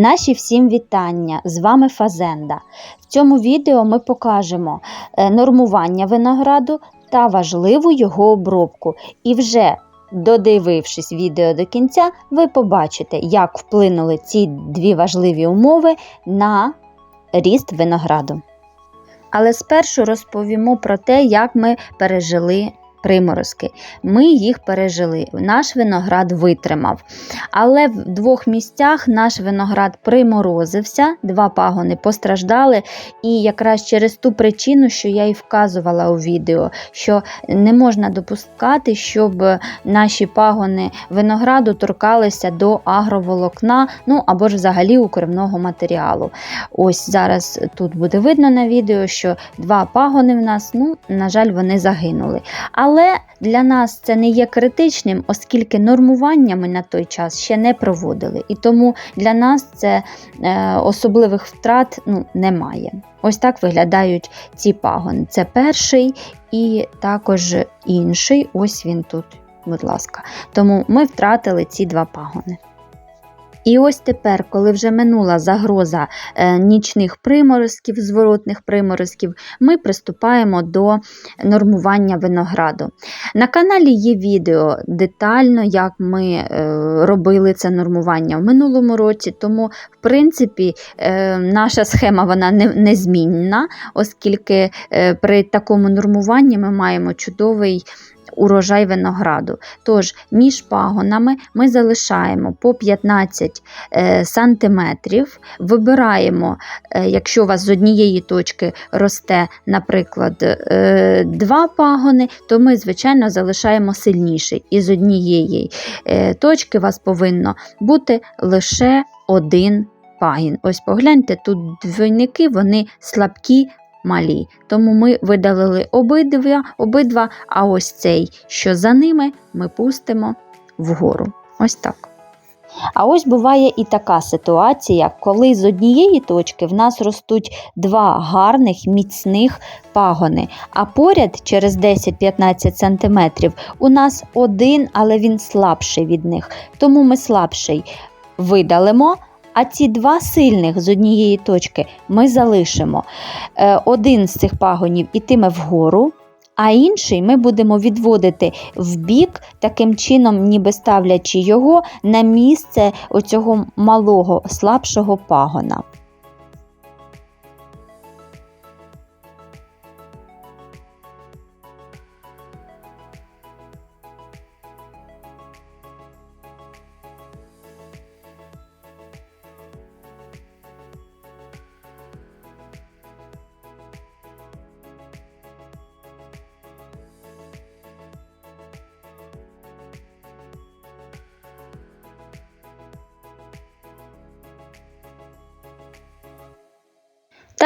Наші всім вітання! З вами Фазенда. В цьому відео ми покажемо е, нормування винограду та важливу його обробку. І вже додивившись відео до кінця, ви побачите, як вплинули ці дві важливі умови на ріст винограду. Але спершу розповімо про те, як ми пережили приморозки. Ми їх пережили. Наш виноград витримав. Але в двох місцях наш виноград приморозився, два пагони постраждали. І якраз через ту причину, що я і вказувала у відео, що не можна допускати, щоб наші пагони винограду торкалися до агроволокна, ну або ж взагалі укривного матеріалу. Ось зараз тут буде видно на відео, що два пагони в нас, ну, на жаль, вони загинули. Але для нас це не є критичним, оскільки нормування ми на той час ще не проводили. І тому для нас це е, особливих втрат ну, немає. Ось так виглядають ці пагони. Це перший і також інший. Ось він тут, будь ласка. Тому ми втратили ці два пагони. І ось тепер, коли вже минула загроза е, нічних приморозків, зворотних приморозків, ми приступаємо до нормування винограду. На каналі є відео детально, як ми е, робили це нормування в минулому році, тому, в принципі, е, наша схема вона не, незмінна, оскільки при такому нормуванні ми маємо чудовий урожай винограду. Тож між пагонами ми залишаємо по 15 е, сантиметрів, вибираємо, е, якщо у вас з однієї точки росте, наприклад, е, два пагони, то ми, звичайно, залишаємо сильніший. І з однієї точки у вас повинно бути лише один пагін. Ось погляньте, тут двойники, вони слабкі, малі. Тому ми видалили обидва, обидва, а ось цей, що за ними, ми пустимо вгору. Ось так. А ось буває і така ситуація, коли з однієї точки в нас ростуть два гарних міцних пагони, а поряд через 10-15 см у нас один, але він слабший від них. Тому ми слабший видалимо. А ці два сильних з однієї точки ми залишимо. Е, Один з цих пагонів ітиме вгору, а інший ми будемо відводити в бік, таким чином, ніби ставлячи його на місце оцього малого, слабшого пагона.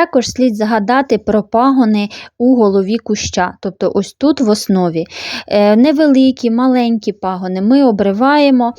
Також слід згадати про пагони у голові куща, тобто ось тут в основі. Е, невеликі, маленькі пагони ми обриваємо,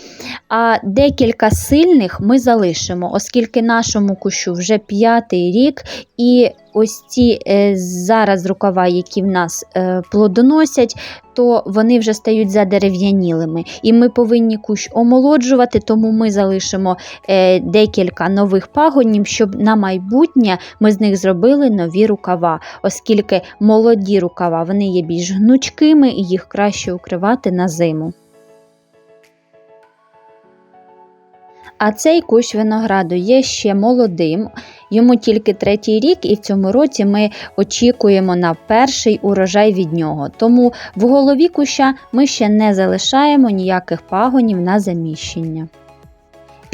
а декілька сильних ми залишимо, оскільки нашому кущу вже п'ятий рік, і ось ці е, зараз рукава, які в нас е, плодоносять, то вони вже стають задерев'янілими. І ми повинні кущ омолоджувати, тому ми залишимо е, декілька нових пагонів, щоб на майбутнє ми з них зробили нові рукава, оскільки молоді рукава вони є більш гнучкими і їх краще укривати на зиму. А цей кущ винограду є ще молодим, йому тільки третій рік, і в цьому році ми очікуємо на перший урожай від нього. Тому в голові куща ми ще не залишаємо ніяких пагонів на заміщення.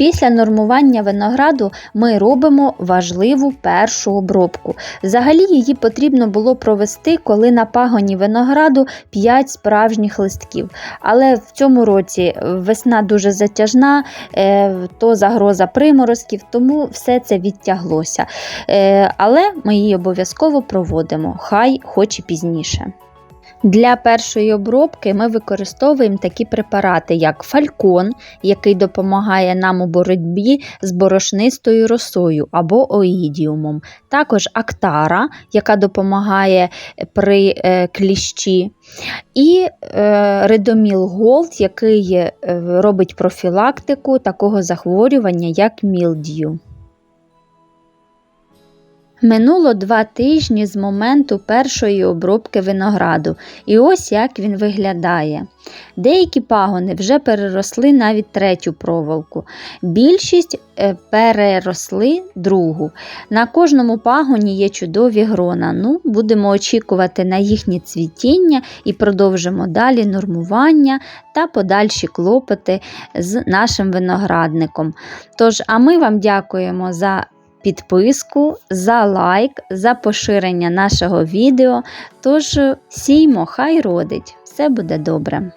Після нормування винограду ми робимо важливу першу обробку. Взагалі її потрібно було провести, коли на пагоні винограду 5 справжніх листків. Але в цьому році весна дуже затяжна, е, то загроза приморозків, тому все це відтяглося. Е, але ми її обов'язково проводимо, хай хоч і пізніше. Для першої обробки ми використовуємо такі препарати, як фалькон, який допомагає нам у боротьбі з борошнистою росою або оїдіумом, також актара, яка допомагає при е, кліщі, і е, редоміл Голд, який е, робить профілактику такого захворювання, як мілдію. Минуло два тижні з моменту першої обробки винограду, і ось як він виглядає. Деякі пагони вже переросли навіть третю проволоку, більшість е, переросли другу. На кожному пагоні є чудові грона. Ну, будемо очікувати на їхнє цвітіння і продовжимо далі нормування та подальші клопоти з нашим виноградником. Тож, а ми вам дякуємо за підписку, за лайк, за поширення нашого відео. Тож сіймо, хай родить, все буде добре.